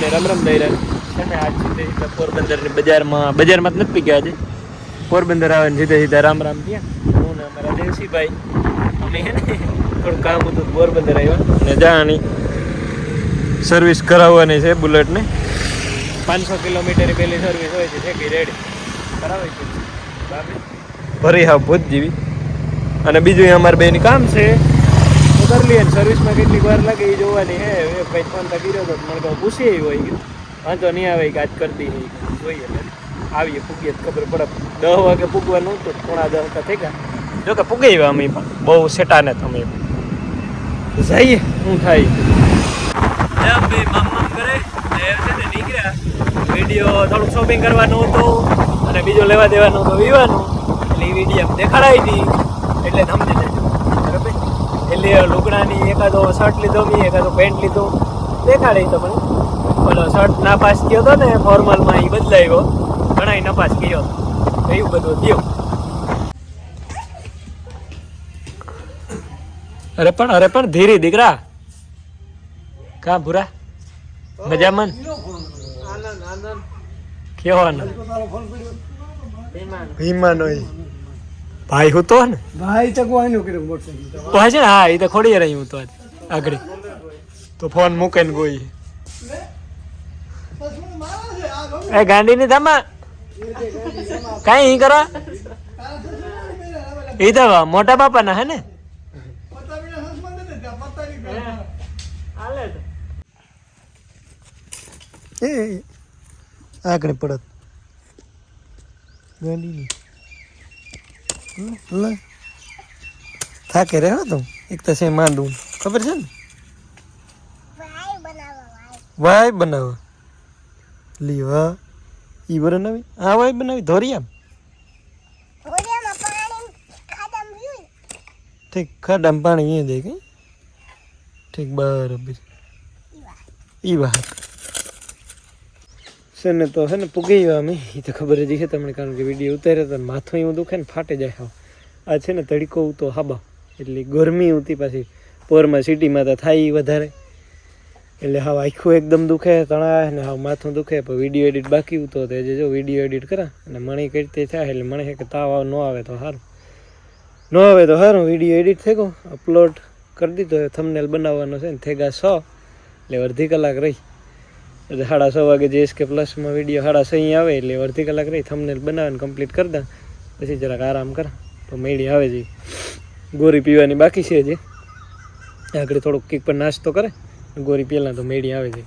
રામ રમ દઈરા છે ને આજ સીધે સીધા પોરબંદરની બજારમાં બજારમાં જ નથી ગયા આજે પોરબંદર આવે ને સીધે સીધા રામ રામ થયા. હું ને અમારા દેવસીભાઈ. અમે થોડું કામ હતું પોરબંદર આવ્યા. ને જાણી સર્વિસ કરાવવાની છે બુલેટને પાંચસો કિલોમીટર પહેલી સર્વિસ હોય છે છે કે રેડી. કરાવી છે. ભરી હા ભૂત જેવી. અને બીજું અમારે બેન કામ છે કરી લઈએ સર્વિસમાં કેટલીક વાર લાગે એ જોવાની, હે ભાઈ ફોન તો કર્યો તો મને કહું પૂછી હોય ગયું. વાંધો નહીં આવે કે આજ કરતી જોઈએ આવીએ પૂગીએ ખબર પડે. દસ વાગે પૂગવાનું હતું, પોણા દહ તો થઈ ગયા. જો કે પૂગી ગયા અમે પણ. બહુ સેટા ને તમે જઈએ, શું થાય? નીકળ્યા. વીડિયો થોડુંક શોપિંગ કરવાનું હતું અને બીજો લેવા દેવાનું હતું વિવાનું. એટલે એ વીડિયો દેખાડાવી હતી એટલે સમજી લુગડાની એકાદો શર્ટ લીધો મેં એકાદો પેન્ટ લીધો. દેખાડી તમને ઓલો શર્ટ નાપાસ થયો હતો ને ફોર્મલમાં એ બદલાયો. ઘણા નપાસ કર્યો એવું બધું થયું. અરે પણ અરે પણ ધીરે દીકરા. કા ભૂરા? મજામાં ને? કેવો ભીમાનો. ઈ. ભાઈ હું તો ને? ભાઈ ચકવાનું કર્યું મોટરસાઇકલ તો. છે ને? હા એ તો ખોડી રહી હું તો આગળ. તો ફોન મૂકે ગોઈ. કોઈ એ ગાંડી ની ધમા કઈ હી કરો એ તો મોટા બાપા ના હે ને? એ આગળ પડત. ગાંડી લે. થાકે રે, હો તું. એક તો છે માંડું ખબર છે ને? વાય બનાવો લી, વાહ. ઈ બનાવી? આ વાય બનાવી? ધોરી એમ ઠીક ખાડામાં પાણી અહીંયા દે કઈ ઠીક, બરાબર. ઈ વાત. છે ને તો છે ને પૂગી ગયા અમે. એ તો ખબર જ છે તમને, કારણ કે વીડિયો ઉતાર્યો તો માથું એવું દુખે ને ફાટે જાય આ છે ને તડકો ઉતો હાબા. એટલે ગરમી ઉતી પાછી પોરમાં સિટીમાં તો થાય વધારે. એટલે હા આખું એકદમ દુખે, તણાય ને હા માથું દુખે. પણ વીડિયો એડિટ બાકી ઉતો તો જે જો વીડિયો એડિટ કરા અને મણી કરતી થાય એટલે મને કે તાવ ન આવે તો સારું ન આવે તો સારું વીડિયો એડિટ થઈ ગયો, અપલોડ કરી દીધો થમનેલ બનાવવાનો છે ને, થેગા છ એટલે અડધી કલાક રહી. એટલે સાડા છ વાગે જે કે પ્લસમાં વીડિયો સાડા છ આવે એટલે અડધી કલાક રહી થમને બનાવીને કમ્પ્લીટ કરી પછી જરાક આરામ કર, તો મેળી આવે છે ગોરી પીવાની બાકી છે જે. આગળ થોડુંક કંઈક પણ નાસ્તો કરે, ગોરી પહેલાં તો મેળી આવે છે.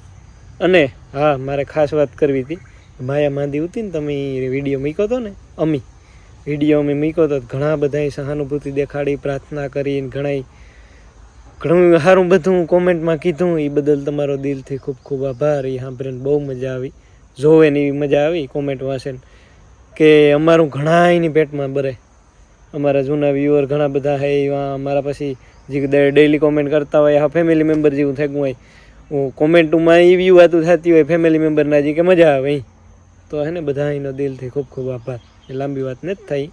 અને હા, મારે ખાસ વાત કરવી હતી, માયા માંદી હતી ને તમે વીડિયો મૂક્યો હતો ને, અમી. વીડિયો અમે મૂક્યો તો ઘણા બધાએ સહાનુભૂતિ દેખાડી, પ્રાર્થના કરીને ઘણા ઘણું સારું બધું કોમેન્ટમાં કીધું. એ બદલ તમારો દિલથી ખૂબ ખૂબ આભાર. એ સાંભળીને બહુ મજા આવી. જોવે ને એવી મજા આવી કોમેન્ટ વાંચે કે અમારું ઘણા એની પેટમાં બરે. અમારા જૂના વ્યુઅર ઘણા બધા હે, એવા અમારા પછી જે ડેઈલી કોમેન્ટ કરતા હોય આ ફેમિલી મેમ્બર જેવું ગયું હોય. હું કોમેન્ટમાં એ વ્યૂ વાતું થતી હોય ફેમિલી મેમ્બરના જે કે મજા આવે. તો હે ને, બધા એનો દિલથી ખૂબ ખૂબ આભાર. એ લાંબી વાત નથી થઈ.